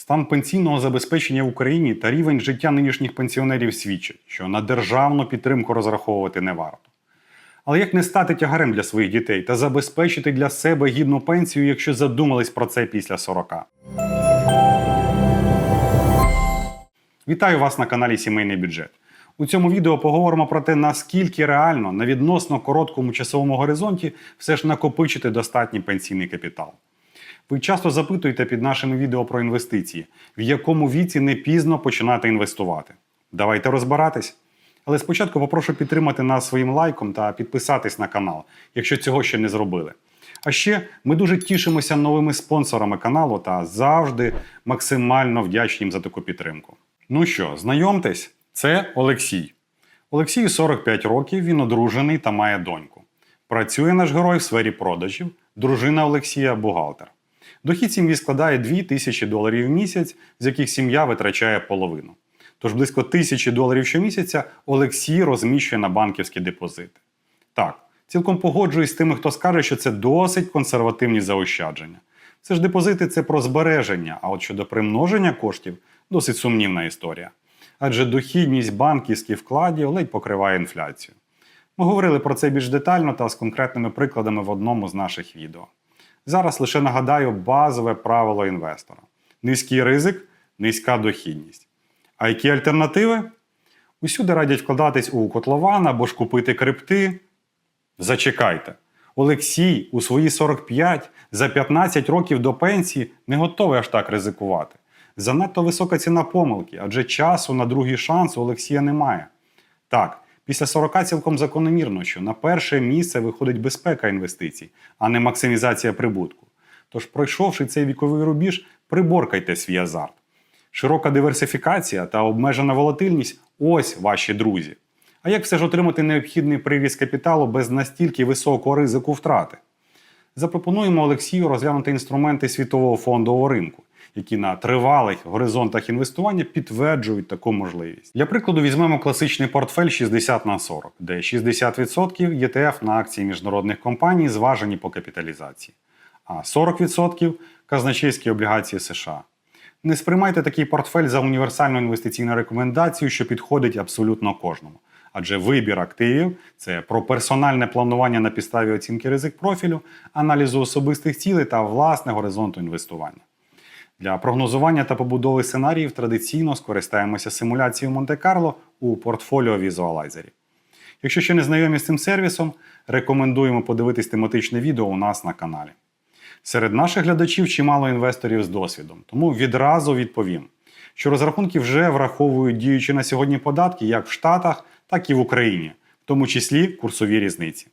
Стан пенсійного забезпечення в Україні та рівень життя нинішніх пенсіонерів свідчать, що на державну підтримку розраховувати не варто. Але як не стати тягарем для своїх дітей та забезпечити для себе гідну пенсію, якщо задумались про це після 40? Вітаю вас на каналі Сімейний бюджет. У цьому відео поговоримо про те, наскільки реально на відносно короткому часовому горизонті все ж накопичити достатній пенсійний капітал. Ви часто запитуєте під нашими відео про інвестиції, в якому віці не пізно починати інвестувати. Давайте розбиратись. Але спочатку попрошу підтримати нас своїм лайком та підписатись на канал, якщо цього ще не зробили. А ще ми дуже тішимося новими спонсорами каналу та завжди максимально вдячні їм за таку підтримку. Ну що, знайомтесь, це Олексій. Олексію 45 років, він одружений та має доньку. Працює наш герой в сфері продажів, дружина Олексія бухгалтер. Дохід сім'ї складає 2 тисячі доларів в місяць, з яких сім'я витрачає половину. Тож близько тисячі доларів щомісяця Олексій розміщує на банківські депозити. Так, цілком погоджуюсь з тими, хто скаже, що це досить консервативні заощадження. Це ж депозити це про збереження, а от щодо примноження коштів досить сумнівна історія. Адже дохідність банківських вкладів ледь покриває інфляцію. Ми говорили про це більш детально та з конкретними прикладами в одному з наших відео. Зараз лише нагадаю базове правило інвестора: низький ризик, низька дохідність. А які альтернативи? Усюди радять вкладатись у котлован або ж купити крипти. Зачекайте. Олексій у свої 45 за 15 років до пенсії не готовий аж так ризикувати. Занадто висока ціна помилки, адже часу на другий шанс у Олексія немає. Так, після 40 цілком закономірно, що на перше місце виходить безпека інвестицій, а не максимізація прибутку. Тож, пройшовши цей віковий рубіж, приборкайте свій азарт. Широка диверсифікація та обмежена волатильність ось ваші друзі. А як все ж отримати необхідний привіз капіталу без настільки високого ризику втрати? Запропонуємо Олексію розглянути інструменти світового фондового ринку, які на тривалих горизонтах інвестування підтверджують таку можливість. Для прикладу, візьмемо класичний портфель 60 на 40, де 60% ETF на акції міжнародних компаній зважені по капіталізації, а 40% казначейські облігації США. Не сприймайте такий портфель за універсальну інвестиційну рекомендацію, що підходить абсолютно кожному. Адже вибір активів це про персональне планування на підставі оцінки ризик профілю, аналізу особистих цілей та власне горизонту інвестування. Для прогнозування та побудови сценаріїв традиційно скористаємося симуляцією Монте-Карло у портфоліо візуалайзері. Якщо ще не знайомі з цим сервісом, рекомендуємо подивитись тематичне відео у нас на каналі. Серед наших глядачів чимало інвесторів з досвідом, тому відразу відповім, що розрахунки вже враховують діючі на сьогодні податки як в Штатах, так і в Україні, в тому числі курсові різниці.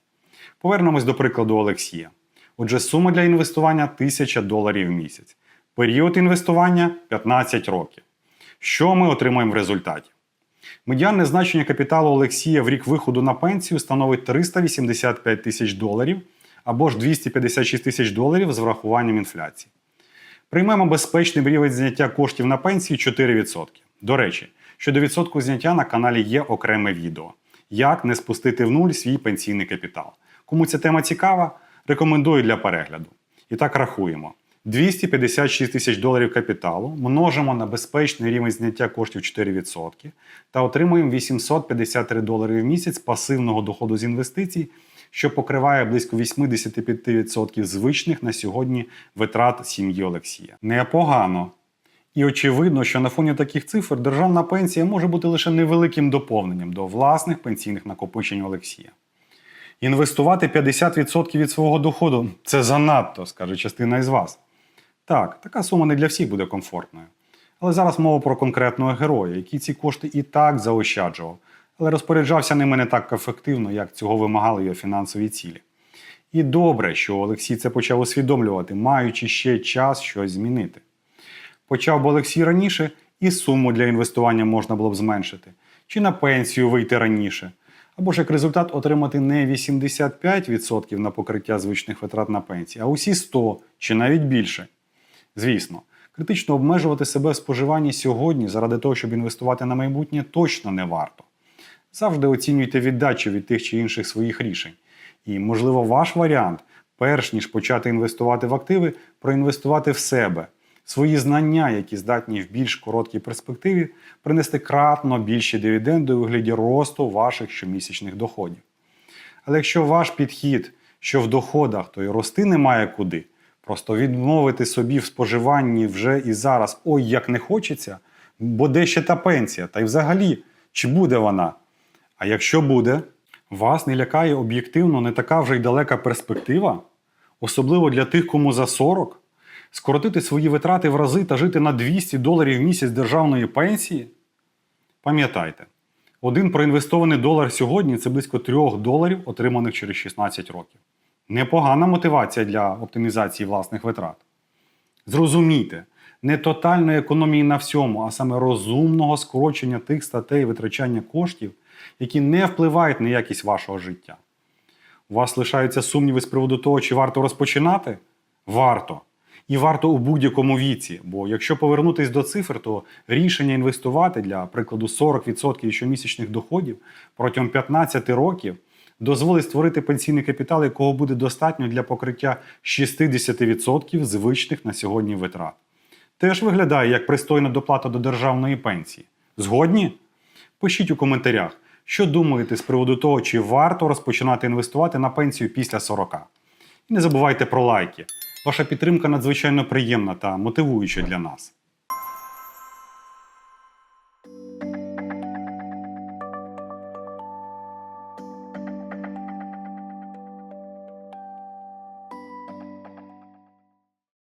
Повернемось до прикладу Олексія. Отже, сума для інвестування 1000 доларів в місяць. Період інвестування 15 років. Що ми отримаємо в результаті? Медіанне значення капіталу Олексія в рік виходу на пенсію становить 385 тисяч доларів або ж 256 тисяч доларів з врахуванням інфляції. Приймемо безпечний рівень зняття коштів на пенсію 4%. До речі, щодо відсотку зняття на каналі є окреме відео. Як не спустити в нуль свій пенсійний капітал. Кому ця тема цікава, рекомендую для перегляду. І так рахуємо. 256 тисяч доларів капіталу множимо на безпечний рівень зняття коштів 4% та отримуємо 853 долари в місяць пасивного доходу з інвестицій, що покриває близько 85% звичних на сьогодні витрат сім'ї Олексія. Непогано. І очевидно, що на фоні таких цифр державна пенсія може бути лише невеликим доповненням до власних пенсійних накопичень Олексія. Інвестувати 50% від свого доходу це занадто, скаже частина із вас. Так, така сума не для всіх буде комфортною. Але зараз мова про конкретного героя, який ці кошти і так заощаджував, але розпоряджався ними не так ефективно, як цього вимагали його фінансові цілі. І добре, що Олексій це почав усвідомлювати, маючи ще час щось змінити. Почав би Олексій раніше, і суму для інвестування можна було б зменшити, чи на пенсію вийти раніше, або ж як результат отримати не 85% на покриття звичних витрат на пенсії, а усі 100% чи навіть більше. Звісно, критично обмежувати себе в споживанні сьогодні заради того, щоб інвестувати на майбутнє, точно не варто. Завжди оцінюйте віддачу від тих чи інших своїх рішень. І, можливо, ваш варіант, перш ніж почати інвестувати в активи, проінвестувати в себе, свої знання, які здатні в більш короткій перспективі принести кратно більші дивіденди у вигляді росту ваших щомісячних доходів. Але якщо ваш підхід, що в доходах, то й рости немає куди, просто відмовити собі в споживанні вже і зараз ой як не хочеться, бо де ще та пенсія, та й взагалі, чи буде вона? А якщо буде, вас не лякає об'єктивно не така вже й далека перспектива, особливо для тих, кому за 40, скоротити свої витрати в рази та жити на 200 доларів в місяць державної пенсії? Пам'ятайте, один проінвестований долар сьогодні це близько 3 доларів, отриманих через 16 років. Непогана мотивація для оптимізації власних витрат. Зрозумійте, не тотальної економії на всьому, а саме розумного скорочення тих статей витрачання коштів, які не впливають на якість вашого життя. У вас лишаються сумніви з приводу того, чи варто розпочинати? Варто. І варто у будь-якому віці. Бо якщо повернутись до цифр, то рішення інвестувати для прикладу 40% щомісячних доходів протягом 15 років дозволить створити пенсійний капітал, якого буде достатньо для покриття 60% звичних на сьогодні витрат. Теж виглядає як пристойна доплата до державної пенсії. Згодні? Пишіть у коментарях, що думаєте з приводу того, чи варто розпочинати інвестувати на пенсію після 40. І не забувайте про лайки. Ваша підтримка надзвичайно приємна та мотивуюча для нас.